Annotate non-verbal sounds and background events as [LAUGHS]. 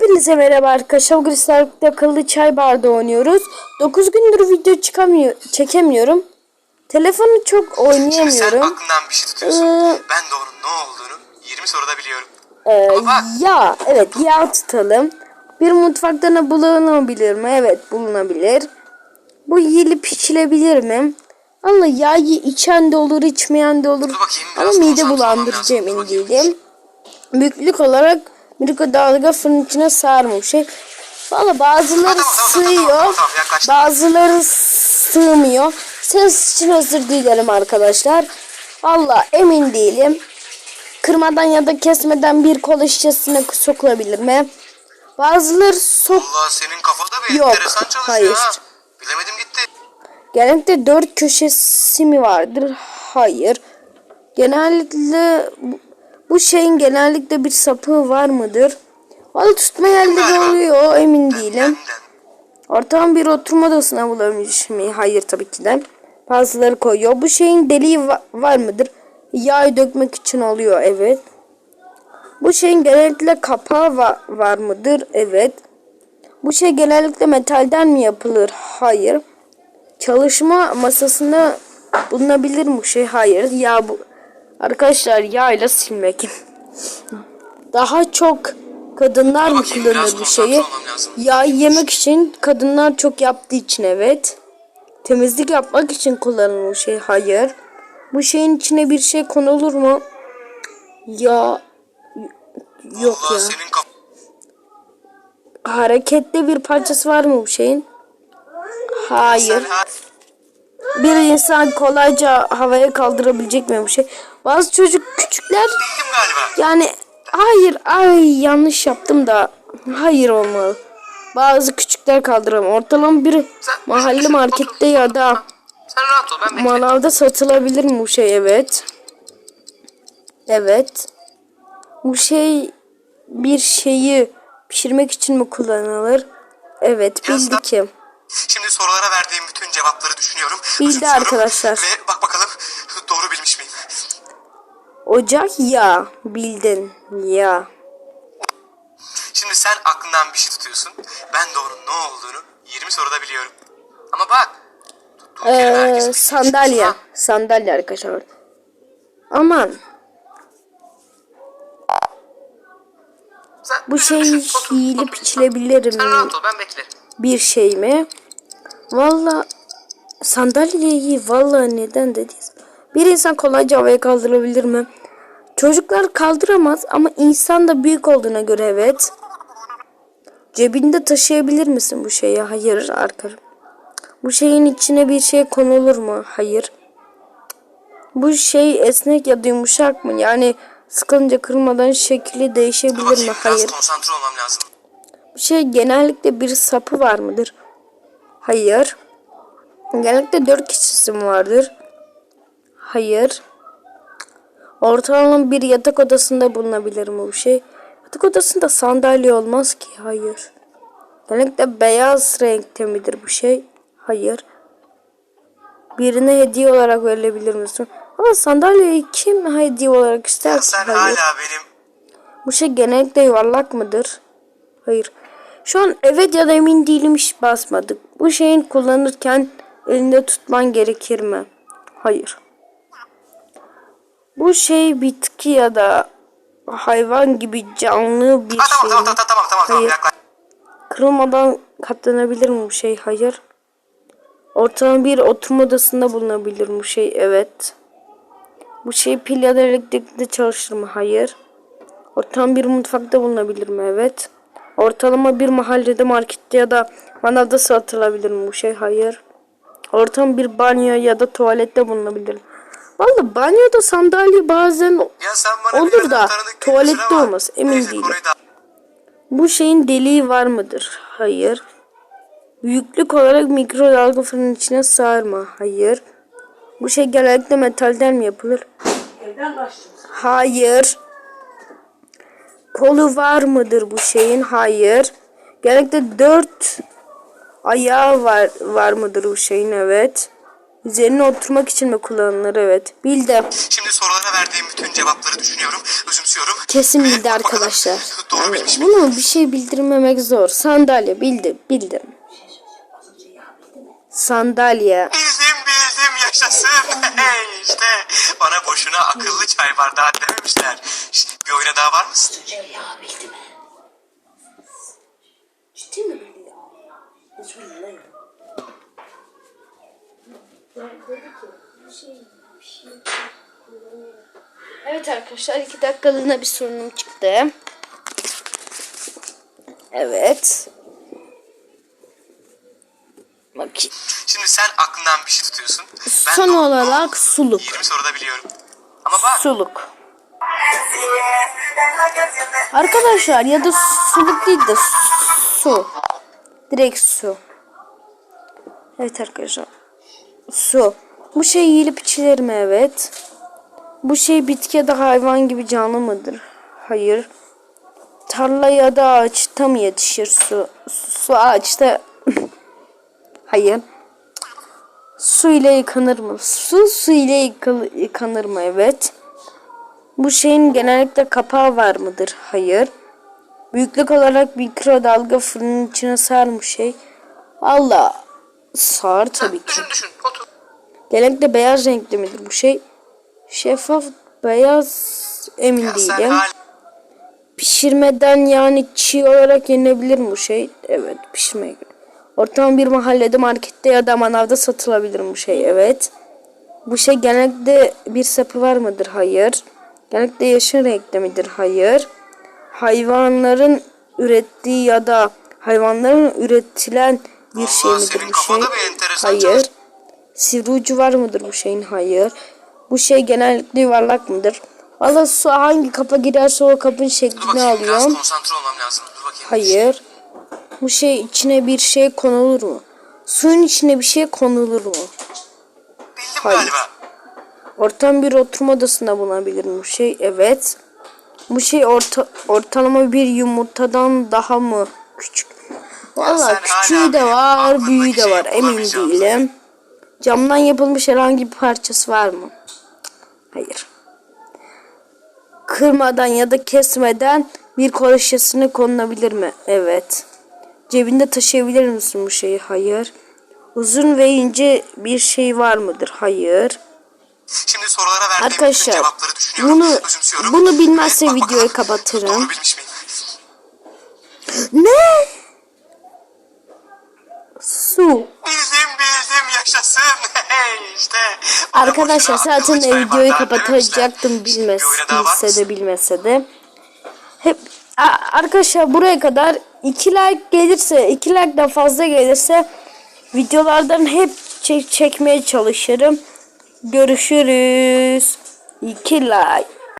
Hepinize merhaba arkadaşlar. Bugün sizlerle akıllı çay bardağı oynuyoruz. 9 gündür video çıkamıyor, çekemiyorum. Telefonu çok Şimdi sen oynayamıyorum. aklından bir şey tutuyorsun. Ee, ben de onun ne olduğunu 20 soruda biliyorum. Ama bak ya evet yağ tutalım. Bir mutfakta ne bulunabilir mi? Evet bulunabilir. Bu yiyilip içilebilir mi? Allah yağı içen de olur içmeyen de olur. Bakayım, Ama mide bulandırıcı emin değilim. Büyüklük olarak mikrodalga fırın içine sarmış şey. Valla bazıları sığıyor. Bazıları sığmıyor. Ses için özür dilerim arkadaşlar. Valla emin değilim. Kırmadan ya da kesmeden bir kola şişesine sokulabilir mi? Bazıları sok Allah senin kafada bir Yok, enteresan çalışıyor hayır. ha. Bilemedim gitti. genellikle dört köşesi mi vardır? Hayır. Genellikle bu- şeyin genellikle bir sapı var mıdır? Valla tutma yerleri oluyor emin değilim. Ortam bir oturma odasına bulabilmiş mi? Hayır tabii ki de. Bazıları koyuyor. Bu şeyin deliği va- var mıdır? Yağ dökmek için oluyor evet. Bu şeyin genellikle kapağı va- var mıdır? Evet. Bu şey genellikle metalden mi yapılır? Hayır. Çalışma masasında bulunabilir mi şey? Hayır. Ya bu arkadaşlar yağ ile silmek. Daha çok kadınlar mı kullanır bu şeyi? Yağ yemek için kadınlar çok yaptığı için evet. Temizlik yapmak için kullanılır şey. Hayır. Bu şeyin içine bir şey konulur mu? Ya yok ya. Hareketli bir parçası var mı bu şeyin? Hayır. Bir insan kolayca havaya kaldırabilecek mi bu şey? Bazı çocuk küçükler yani hayır ay yanlış yaptım da hayır olmalı. Bazı küçükler kaldıramıyor. Ortalama bir Sen- mahalle markette otur. ya da ol manavda satılabilir mi bu şey? Evet. Evet. Bu şey bir şeyi pişirmek için mi kullanılır? Evet bildi ki. Şimdi sorulara verdiğim bütün cevapları düşünüyorum. Bildi arkadaşlar. Ve bak bakalım doğru bilmiş miyim? Ocak ya bildin ya. Şimdi sen aklından bir şey tutuyorsun. Ben de onun ne olduğunu 20 soruda biliyorum. Ama bak. Ee, herkesin sandalye. şey. Sandalye arkadaşlar. Aman Sen bu şey yiyilip otur. içilebilir Sen rahat ol ben beklerim. Bir şey mi? Valla sandalyeyi valla neden dediniz? Bir insan kolayca havaya kaldırabilir mi? Çocuklar kaldıramaz ama insan da büyük olduğuna göre evet. Cebinde taşıyabilir misin bu şeyi? Hayır arkadaşım. Bu şeyin içine bir şey konulur mu? Hayır. Bu şey esnek ya da yumuşak mı? Yani sıkılınca kırmadan şekli Dur değişebilir mi? bakayım biraz Hayır. konsantre olmam lazım. Bu şey genellikle bir sapı var mıdır? Hayır. Genellikle dört kişisi mi vardır? Hayır. Ortalama bir yatak odasında bulunabilir mi bu şey? Yatak odasında sandalye olmaz ki. Hayır. Genellikle beyaz renkte midir bu şey? Hayır. Birine hediye olarak verilebilir misin? Ama sandalyeyi kim hediye olarak ister ki? Sen Hayır. hala benim Bu şey genellikle yuvarlak mıdır? Hayır. Şu an evet ya da emin değilim hiç basmadık. Bu şeyin kullanırken elinde tutman gerekir mi? Hayır. Bu şey bitki ya da hayvan gibi canlı bir Ha, şey tamam tamam tamam tamam tamam yaklaş. Kırılmadan katlanabilir mi bu şey? Hayır. Ortalama bir oturma odasında bulunabilir mi bu şey? Evet. Bu şey pil ya da elektrikli çalışır mı? Hayır. Ortalama bir mutfakta bulunabilir mi? Evet. Ortalama bir mahallede markette ya da manavda satılabilir mi bu şey? Hayır. Ortalama bir banyo ya da tuvalette bulunabilir mi? Valla banyoda sandalye bazen Ya sen bana Olur da tuvalette olmaz, emin neyse, değilim. Bu şeyin deliği var mıdır? Hayır. Büyüklük olarak mikrodalga fırının içine sığar mı? Hayır. Bu şey genellikle metalden mi yapılır? Hayır. Kolu var mıdır bu şeyin? Hayır. Genellikle dört ayağı var var mıdır bu şeyin? Evet. Üzerine oturmak için mi kullanılır? Evet. Bildim. Şimdi sorulara verdiğim bütün cevapları düşünüyorum, özümsüyorum. Kesin Ve bildi bakalım arkadaşlar. [LAUGHS] Doğru Yani bilmiş bunu bir şey bildirmemek zor. Sandalye bildim. Bildim. Sandalye. Bildim bildim yaşasın. [LAUGHS] İşte bana boşuna akıllı çay bardağı dememişler. Şşt, bir oyuna daha var mısın? Ciddi mi Evet arkadaşlar iki dakikalığına bir sorunum çıktı. Evet. Bakayım. Şimdi sen aklından bir şey tutuyorsun. Ben Son onu olarak suluk. 20 soruda biliyorum. Ama bak Suluk. Arkadaşlar ya da suluk değil de su. Direkt su. Evet arkadaşlar. Su. Bu şey yiyilip içilir mi? Evet. Bu şey bitki ya da hayvan gibi canlı mıdır? Hayır. Tarla ya da ağaçta mı yetişir su? Su ağaçta... [LAUGHS] Hayır. Su ile yıkanır mı? Su su ile yıkanır mı? Evet. Bu şeyin genellikle kapağı var mıdır? Hayır. Büyüklük olarak mikrodalga fırının içine sar mı şey? Valla sar tabii ki. düşün düşün. Genellikle beyaz renkli midir bu şey? Şeffaf beyaz emin Ya değilim. Pişirmeden yani çiğ olarak yenebilir mi bu şey? Evet pişirmeye göre. Ortalama bir mahallede markette ya da manavda satılabilir mi bu şey? Evet. Bu şey genellikle bir sapı var mıdır? Hayır. Genellikle yeşil renkte midir? Hayır. Hayvanların ürettiği ya da hayvanların üretilen bir şey Allah, midir senin bu şey? bir enteresan Hayır. Sivri ucu var mıdır bu şeyin? Hayır. Bu şey genellikle yuvarlak mıdır? Valla su hangi kapa girerse o kapın şeklini alıyor. konsantre olmam lazım. Dur bakayım. Hayır. Bu şey içine bir şey konulur mu? Suyun içine bir şey konulur mu? Bildim Hayır. galiba. Ortam bir oturma odasında bulunabilir bu şey? Evet. Bu şey orta, ortalama bir yumurtadan daha mı küçük? Valla küçüğü de var, büyüğü de var. Emin değilim. Camdan yapılmış herhangi bir parçası var mı? Hayır. Kırmadan ya da kesmeden bir koloşyasına konulabilir mi? Evet. Cebinde taşıyabilir misin bu şeyi? Hayır. Uzun ve ince bir şey var mıdır? Hayır. Şimdi sorulara verdiğim Arkadaşlar cevapları düşünüyorum, bunu bunu bilmezse bak videoyu bakalım kapatırım. Ne? Su. Bildim yaşasın. [LAUGHS] İşte. Arkadaşlar zaten videoyu kapatacaktım bilmez, bilse de bilmese de. Hep arkadaşlar buraya kadar 2 like gelirse 2 like'dan fazla gelirse videolardan hep çek- çekmeye çalışırım. Görüşürüz. 2 like.